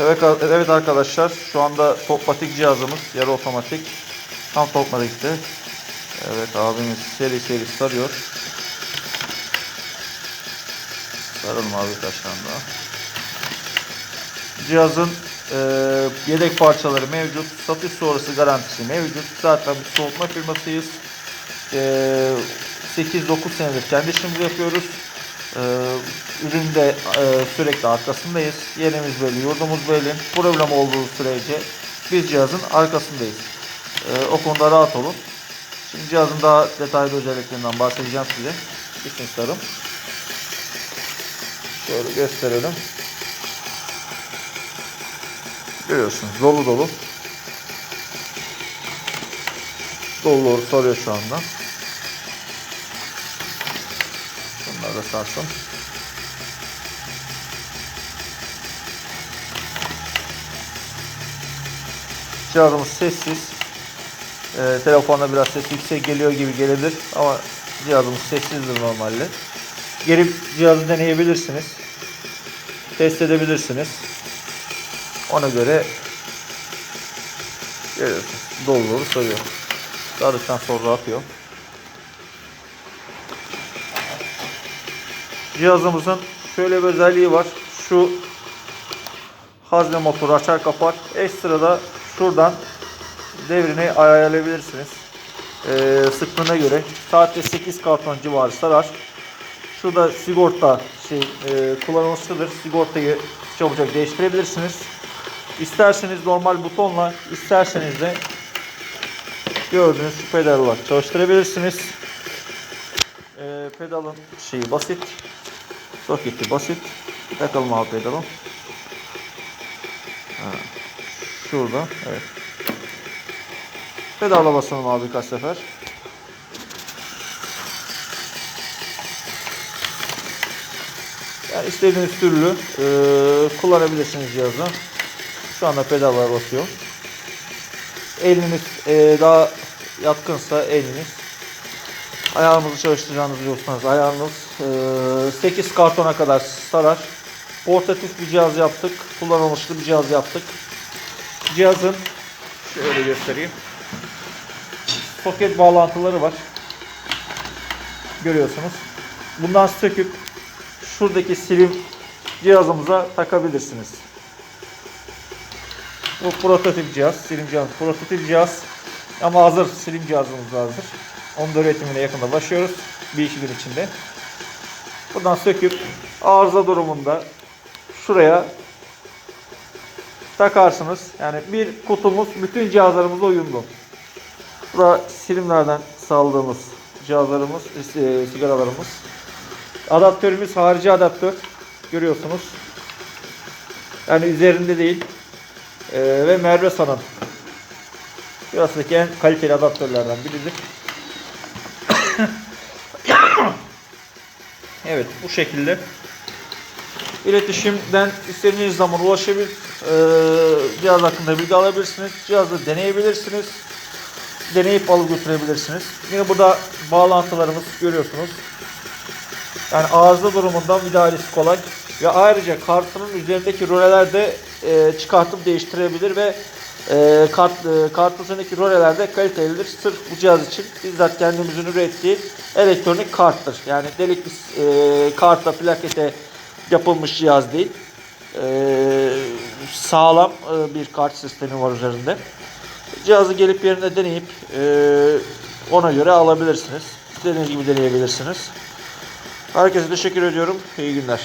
Evet, arkadaşlar şu anda toplatik cihazımız yarı otomatik tam toplatikte. Evet abimiz seri seri sarıyor. Saralım abi tane daha. Cihazın e, yedek parçaları mevcut. Satış sonrası garantisi mevcut. Zaten bir soğutma firmasıyız. E, 8-9 senedir kendi işimizi yapıyoruz. E, üründe e, sürekli arkasındayız. Yerimiz belli, yurdumuz belli. Problem olduğu sürece biz cihazın arkasındayız. E, o konuda rahat olun. Şimdi cihazın daha detaylı özelliklerinden bahsedeceğim size. İsmislerim. Şöyle gösterelim. Görüyorsunuz dolu dolu. Dolu dolu sarıyor şu anda. Bunlar da sarsın. Cihazımız sessiz. Ee, telefonda biraz ses yüksek geliyor gibi gelebilir ama cihazımız sessizdir normalde. Gelip cihazı deneyebilirsiniz. Test edebilirsiniz. Ona göre. Dolu dolu sarıyor. Sardıktan sonra atıyor. Cihazımızın şöyle bir özelliği var. Şu hazne motoru açar kapar. Ekstrada şuradan devrini ayarlayabilirsiniz. Ee, sıklığına göre. Saatte 8 karton civarı sarar. Şurada sigorta şey e, kullanılmıştır. Sigortayı çabucak değiştirebilirsiniz. İsterseniz normal butonla, isterseniz de gördüğünüz şu pedalla çalıştırabilirsiniz. Ee, pedalın şeyi basit. Soketi basit. Takalım abi pedalı. Ha, Şurada. Evet. Pedala basalım abi birkaç sefer. Yani istediğiniz türlü e, kullanabilirsiniz cihazı. Şu anda pedala basıyor. Eliniz e, daha yatkınsa eliniz ayağınızı çalıştıracağınızı biliyorsanız ayağınız e, 8 kartona kadar sarar. Portatif bir cihaz yaptık. Kullanılmışlı bir cihaz yaptık. Cihazın şöyle göstereyim. Soket bağlantıları var. Görüyorsunuz. Bundan söküp şuradaki silim cihazımıza takabilirsiniz. Bu prototip cihaz, silim cihaz, prototip cihaz. Ama hazır silim cihazımız hazır. Da üretimine yakında başlıyoruz. Bir iki gün içinde. Buradan söküp arıza durumunda şuraya takarsınız. Yani bir kutumuz bütün cihazlarımızla uyumlu. Burada silimlerden saldığımız cihazlarımız, e, sigaralarımız. Adaptörümüz harici adaptör. Görüyorsunuz. Yani üzerinde değil. Ee, ve Mervesa'nın piyasadaki en kaliteli adaptörlerden biridir. Evet bu şekilde. İletişimden istediğiniz zaman ulaşabilir, e, cihaz hakkında bilgi alabilirsiniz. Cihazı deneyebilirsiniz. Deneyip alıp götürebilirsiniz. Yine burada bağlantılarımız görüyorsunuz. Yani arıza durumunda müdahalesi kolay. Ve ayrıca kartının üzerindeki roleler de e, çıkartıp değiştirebilir ve e, kart, e, kartın üzerindeki roleler de kalitelidir. Sırf bu cihaz için bizzat kendimizin ürettiği elektronik karttır. Yani delik bir e, kartla plakete yapılmış cihaz değil. E, sağlam e, bir kart sistemi var üzerinde. Cihazı gelip yerine deneyip e, ona göre alabilirsiniz. İstediğiniz gibi deneyebilirsiniz. Herkese teşekkür ediyorum. İyi günler.